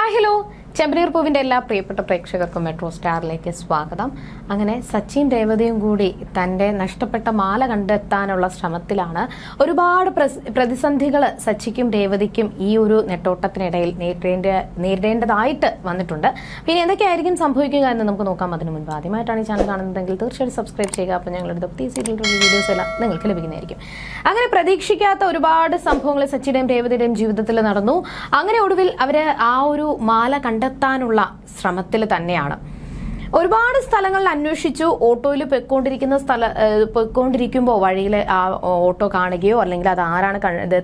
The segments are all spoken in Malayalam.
ഹായ് ഹലോ ചെമ്പനീർ പൂവിന്റെ എല്ലാ പ്രിയപ്പെട്ട പ്രേക്ഷകർക്കും മെട്രോ സ്റ്റാറിലേക്ക് സ്വാഗതം. അങ്ങനെ സച്ചിൻ രേവതിയും കൂടി തന്റെ നഷ്ടപ്പെട്ട മാല കണ്ടെത്താനുള്ള ശ്രമത്തിലാണ് ഒരുപാട് പ്രതിസന്ധികൾ സച്ചിക്കും രേവതിക്കും ഈ ഒരു നെട്ടോട്ടത്തിനിടയിൽ നേരിടേണ്ട നേരിടേണ്ടതായിട്ട് വന്നിട്ടുണ്ട്. പിന്നെ എന്തൊക്കെയായിരിക്കും സംഭവിക്കുക എന്ന് നമുക്ക് നോക്കാം. അതിനു മുൻപ് ആദ്യമായിട്ടാണ് ഈ ചാനൽ കാണുന്നതെങ്കിൽ തീർച്ചയായിട്ടും സബ്സ്ക്രൈബ് ചെയ്യുക. അപ്പോൾ ഞങ്ങളുടെ ഈ സീരിയൽ വീഡിയോസ് എല്ലാം നിങ്ങൾക്ക് ലഭിക്കുന്നതായിരിക്കും. അങ്ങനെ പ്രതീക്ഷിക്കാത്ത ഒരുപാട് സംഭവങ്ങൾ സച്ചിയുടെയും രേവതിയുടെയും ജീവിതത്തിൽ നടന്നു. അങ്ങനെ ഒടുവിൽ അവർ ആ ഒരു മാല കണ്ടെത്താനുള്ള ശ്രമത്തിൽ തന്നെയാണ്. ഒരുപാട് സ്ഥലങ്ങളിൽ അന്വേഷിച്ചു. ഓട്ടോയിൽ പൊയ്ക്കൊണ്ടിരിക്കുന്ന സ്ഥല പൊയ്ക്കൊണ്ടിരിക്കുമ്പോൾ വഴിയിൽ ആ ഓട്ടോ കാണുകയോ അല്ലെങ്കിൽ അത് ആരാണ്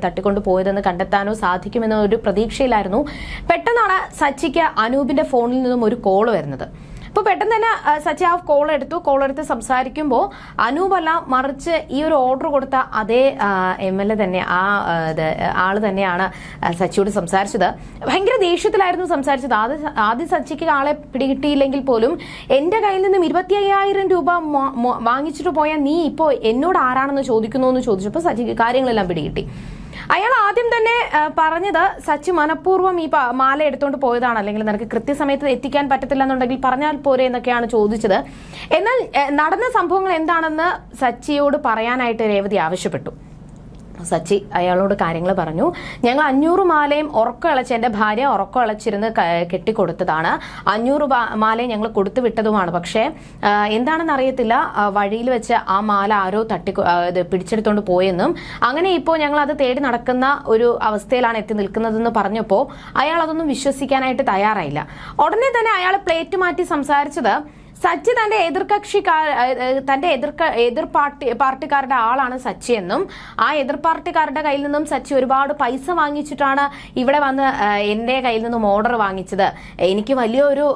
തട്ടിക്കൊണ്ട് പോയതെന്ന് കണ്ടെത്താനോ സാധിക്കുമെന്ന ഒരു പ്രതീക്ഷയിലായിരുന്നു. പെട്ടെന്നാണ് സച്ചിക്ക് അനൂപിന്റെ ഫോണിൽ നിന്നും ഒരു കോൾ വരുന്നത്. അപ്പോൾ പെട്ടെന്ന് തന്നെ സച്ചി ആ കോൾ എടുത്തു. കോൾ എടുത്ത് സംസാരിക്കുമ്പോൾ അനൂപല്ല മറിച്ച് ഈ ഒരു ഓർഡർ കൊടുത്ത അതേ എം എൽ എ തന്നെ ആ ആൾ തന്നെയാണ് സച്ചിയോട് സംസാരിച്ചത്. ഭയങ്കര ദേഷ്യത്തിലായിരുന്നു സംസാരിച്ചത്. ആദ്യം ആദ്യം സച്ചിക്ക് ആളെ പിടികിട്ടിയില്ലെങ്കിൽ പോലും എന്റെ കയ്യിൽ നിന്നും ഇരുപത്തി അയ്യായിരം രൂപ വാങ്ങിച്ചിട്ട് പോയാൽ നീ ഇപ്പോ എന്നോട് ആരാണെന്ന് ചോദിക്കുന്നു എന്ന് ചോദിച്ചപ്പോൾ സച്ചിക്ക് കാര്യങ്ങളെല്ലാം പിടികിട്ടി. അയാൾ ആദ്യം തന്നെ പറഞ്ഞത് സച്ചി മനഃപൂർവം ഈ മാല എടുത്തുകൊണ്ട് പോയതാണ്. അല്ലെങ്കിൽ നിനക്ക് കൃത്യസമയത്ത് എത്തിക്കാൻ പറ്റത്തില്ല എന്നുണ്ടെങ്കിൽ പറഞ്ഞാൽ പോരെ എന്നൊക്കെയാണ് ചോദിച്ചത്. എന്നാൽ നടന്ന സംഭവങ്ങൾ എന്താണെന്ന് സച്ചിയോട് പറയാനായിട്ട് രേവതി ആവശ്യപ്പെട്ടു. സച്ചി അയാളോട് കാര്യങ്ങൾ പറഞ്ഞു. ഞങ്ങൾ അഞ്ഞൂറ് മാലയും ഉറക്കം എന്റെ ഭാര്യ ഉറക്കം ഇളച്ചിരുന്ന് കെട്ടിക്കൊടുത്തതാണ്. അഞ്ഞൂറ് മാലയും ഞങ്ങൾ കൊടുത്തു വിട്ടതുമാണ്. പക്ഷേ എന്താണെന്ന് അറിയത്തില്ല. വഴിയിൽ വെച്ച് ആ മാല ആരോ തട്ടി പിടിച്ചെടുത്തോണ്ട് പോയെന്നും. അങ്ങനെ ഇപ്പോൾ ഞങ്ങൾ അത് തേടി നടക്കുന്ന ഒരു അവസ്ഥയിലാണ് എത്തി നിൽക്കുന്നതെന്ന് പറഞ്ഞപ്പോൾ അയാൾ അതൊന്നും വിശ്വസിക്കാനായിട്ട് തയ്യാറായില്ല. ഉടനെ തന്നെ അയാൾ പ്ലേറ്റ് മാറ്റി സംസാരിച്ചത് സച്ചി തന്റെ എതിർകക്ഷി തന്റെ എതിർ എതിർ പാർട്ടി പാർട്ടിക്കാരുടെ ആളാണ് സച്ചി എന്നും ആ എതിർ പാർട്ടിക്കാരുടെ കയ്യിൽ നിന്നും സച്ചി ഒരുപാട് പൈസ വാങ്ങിച്ചിട്ടാണ് ഇവിടെ വന്ന് എന്റെ കയ്യിൽ നിന്നും ഓർഡർ വാങ്ങിച്ചത്. എനിക്ക് വലിയൊരു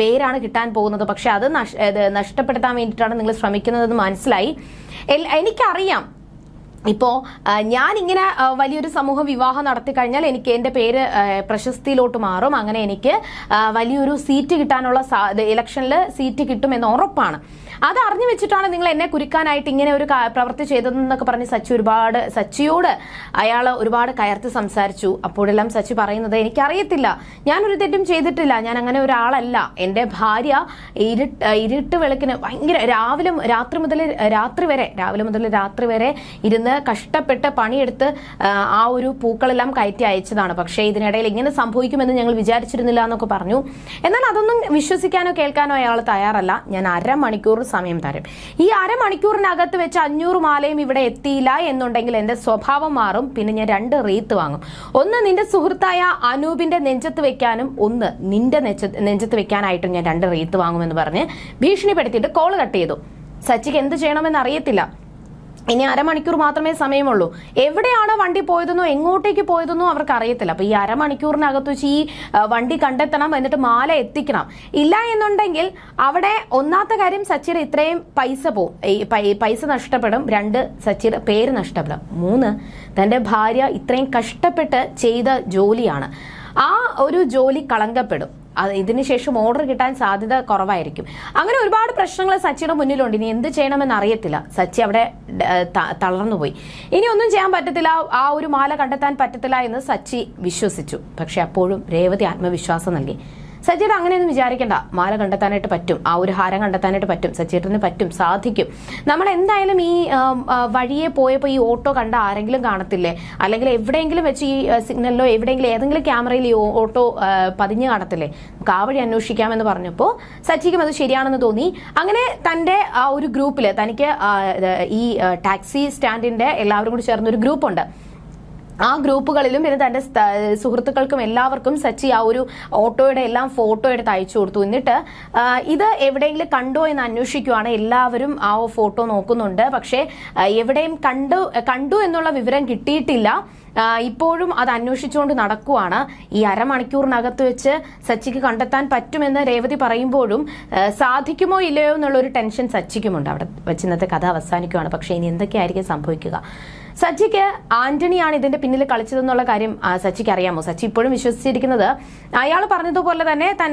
പേരാണ് കിട്ടാൻ പോകുന്നത്. പക്ഷെ അത് നഷ്ടപ്പെടുത്താൻ വേണ്ടിയിട്ടാണ് നിങ്ങൾ ശ്രമിക്കുന്നതെന്ന് മനസ്സിലായി. എനിക്കറിയാം ഇപ്പോ ഞാൻ ഇങ്ങനെ വലിയൊരു സമൂഹ വിവാഹം നടത്തി കഴിഞ്ഞാൽ എനിക്ക് എന്റെ പേര് പ്രശസ്തിയിലോട്ട് മാറും. അങ്ങനെ എനിക്ക് വലിയൊരു സീറ്റ് കിട്ടാനുള്ള ഇലക്ഷനിൽ സീറ്റ് കിട്ടുമെന്ന് ഉറപ്പാണ്. അത് അറിഞ്ഞു വെച്ചിട്ടാണ് നിങ്ങൾ എന്നെ കുരുക്കാനായിട്ട് ഇങ്ങനെ ഒരു പ്രവൃത്തി ചെയ്തതെന്നൊക്കെ പറഞ്ഞ് സച്ചി ഒരുപാട് സച്ചിയോട് അയാൾ ഒരുപാട് കയർത്ത് സംസാരിച്ചു. അപ്പോഴെല്ലാം സച്ചി പറയുന്നത് എനിക്കറിയത്തില്ല. ഞാനൊരു തെറ്റും ചെയ്തിട്ടില്ല. ഞാൻ അങ്ങനെ ഒരാളല്ല. എന്റെ ഭാര്യ ഇരുട്ട് ഇരുട്ട് വെളുക്കിന് ഭയങ്കര രാവിലെ രാത്രി മുതൽ രാത്രി വരെ രാവിലെ മുതൽ രാത്രി വരെ ഇരുന്ന് കഷ്ടപ്പെട്ട് പണിയെടുത്ത് ആ ഒരു പൂക്കളെല്ലാം കയറ്റി അയച്ചതാണ്. പക്ഷേ ഇതിനിടയിൽ ഇങ്ങനെ സംഭവിക്കുമെന്ന് ഞങ്ങൾ വിചാരിച്ചിരുന്നില്ല എന്നൊക്കെ പറഞ്ഞു. എന്നാൽ അതൊന്നും വിശ്വസിക്കാനോ കേൾക്കാനോ അയാൾ തയ്യാറല്ല. ഞാൻ അരമണിക്കൂർ സമയം തരും. ഈ അരമണിക്കൂറിനകത്ത് വെച്ച് അഞ്ഞൂറ് മാലയും ഇവിടെ എത്തിയില്ല എന്നുണ്ടെങ്കിൽ എന്റെ സ്വഭാവം മാറും. പിന്നെ ഞാൻ രണ്ട് റീത്ത് വാങ്ങും. ഒന്ന് നിന്റെ സുഹൃത്തായ അനൂപിന്റെ നെഞ്ചത്ത് വെക്കാനും ഒന്ന് നിന്റെ നെഞ്ചത്ത് വെക്കാനായിട്ടും ഞാൻ രണ്ട് റീത്ത് വാങ്ങുമെന്ന് പറഞ്ഞ് ഭീഷണിപ്പെടുത്തിയിട്ട് കോൾ കട്ട് ചെയ്തു. സച്ചിക്ക് എന്ത് ചെയ്യണമെന്ന് അറിയത്തില്ല. ഇനി അരമണിക്കൂർ മാത്രമേ സമയമുള്ളൂ. എവിടെയാണ് വണ്ടി പോയതെന്നോ എങ്ങോട്ടേക്ക് പോയതെന്നോ അവർക്ക് അറിയത്തില്ല അപ്പൊ ഈ അരമണിക്കൂറിനകത്ത് വെച്ച് ഈ വണ്ടി കണ്ടെത്തണം എന്നിട്ട് മാല എത്തിക്കണം. ഇല്ല എന്നുണ്ടെങ്കിൽ അവിടെ ഒന്നാമത്തെ കാര്യം സച്ചിയുടെ ഇത്രയും പൈസ പോവും പൈസ നഷ്ടപ്പെടും. രണ്ട് സച്ചിൻ പേര് നഷ്ടപ്പെടും. മൂന്ന് തന്റെ ഭാര്യ ഇത്രയും കഷ്ടപ്പെട്ട് ചെയ്ത ജോലിയാണ്. ആ ഒരു ജോലി കളങ്കപ്പെടും. ഇതിനുശേഷം ഓർഡർ കിട്ടാൻ സാധ്യത കുറവായിരിക്കും. അങ്ങനെ ഒരുപാട് പ്രശ്നങ്ങൾ സച്ചിയുടെ മുന്നിലുണ്ട്. ഇനി എന്ത് ചെയ്യണമെന്ന് അറിയത്തില്ല. സച്ചി അവിടെ തളർന്നു പോയി. ഇനി ഒന്നും ചെയ്യാൻ പറ്റത്തില്ല. ആ ഒരു മാല കണ്ടെത്താൻ പറ്റത്തില്ല എന്ന് സച്ചി വിശ്വസിച്ചു. പക്ഷെ അപ്പോഴും രേവതി ആത്മവിശ്വാസം നൽകി. സജ്ജയുടെ അങ്ങനെയൊന്നും വിചാരിക്കേണ്ട. മാല കണ്ടെത്താനായിട്ട് പറ്റും. ആ ഒരു ഹാരം കണ്ടെത്താനായിട്ട് പറ്റും. സജ്ജേട്ടന് പറ്റും. സാധിക്കും. നമ്മൾ എന്തായാലും ഈ വഴിയെ പോയപ്പോൾ ഈ ഓട്ടോ കണ്ട ആരെങ്കിലും കാണത്തില്ലേ? അല്ലെങ്കിൽ എവിടെയെങ്കിലും വെച്ച് ഈ സിഗ്നലിലോ എവിടെയെങ്കിലും ഏതെങ്കിലും ക്യാമറയിൽ ഈ ഓട്ടോ പതിഞ്ഞ് കാണത്തില്ലേ? കാവഴി അന്വേഷിക്കാമെന്ന് പറഞ്ഞപ്പോൾ സച്ചിക്കും അത് ശരിയാണെന്ന് തോന്നി. അങ്ങനെ തന്റെ ആ ഒരു ഗ്രൂപ്പിൽ തനിക്ക് ഈ ടാക്സി സ്റ്റാൻഡിന്റെ എല്ലാവരും കൂടി ചേർന്നൊരു ഗ്രൂപ്പുണ്ട്. ആ ഗ്രൂപ്പുകളിലും പിന്നെ തന്റെ സുഹൃത്തുക്കൾക്കും എല്ലാവർക്കും സച്ചി ആ ഒരു ഓട്ടോയുടെ എല്ലാം ഫോട്ടോ എടുത്ത് അയച്ചു കൊടുത്തു. എന്നിട്ട് ഇത് എവിടെയെങ്കിലും കണ്ടോ എന്ന് അന്വേഷിക്കുവാണ്. എല്ലാവരും ആ ഫോട്ടോ നോക്കുന്നുണ്ട്. പക്ഷേ എവിടെയും കണ്ടു കണ്ടു എന്നുള്ള വിവരം കിട്ടിയിട്ടില്ല. ഇപ്പോഴും അത് അന്വേഷിച്ചുകൊണ്ട് നടക്കുവാണ്. ഈ അരമണിക്കൂറിനകത്ത് വെച്ച് സച്ചിക്ക് കണ്ടെത്താൻ പറ്റുമെന്ന് രേവതി പറയുമ്പോഴും സാധിക്കുമോ ഇല്ലയോ എന്നുള്ളൊരു ടെൻഷൻ സച്ചിക്കുമുണ്ട്. അവിടെ വെച്ച് ഇന്നത്തെ കഥ അവസാനിക്കുവാണ്. പക്ഷേ ഇനി എന്തൊക്കെയായിരിക്കും സംഭവിക്കുക? സച്ചിക്ക് ആന്റണിയാണ് ഇതിന്റെ പിന്നിൽ കളിച്ചതെന്നുള്ള കാര്യം സച്ചിക്ക് അറിയാമോ? സച്ചി ഇപ്പോഴും വിശ്വസിച്ചിരിക്കുന്നത് അയാൾ പറഞ്ഞതുപോലെ തന്നെ തൻ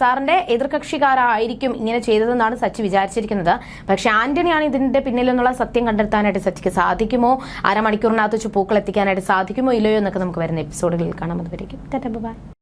സാറിന്റെ എതിർകക്ഷിക്കാരായിരിക്കും ഇങ്ങനെ ചെയ്തതെന്നാണ് സച്ചി വിചാരിച്ചിരിക്കുന്നത്. പക്ഷെ ആന്റണിയാണ് ഇതിന്റെ പിന്നിൽ നിന്നുള്ള സത്യം കണ്ടെത്താനായിട്ട് സച്ചിക്ക് സാധിക്കുമോ? അരമണിക്കൂറിനകത്ത് പൂക്കൾ എത്തിക്കാനായിട്ട് സാധിക്കുമോ ഇല്ലയോ എന്നൊക്കെ നമുക്ക് വരുന്ന എപ്പിസോഡുകളിൽ കാണാം. അതുവരേക്കും. ബൈ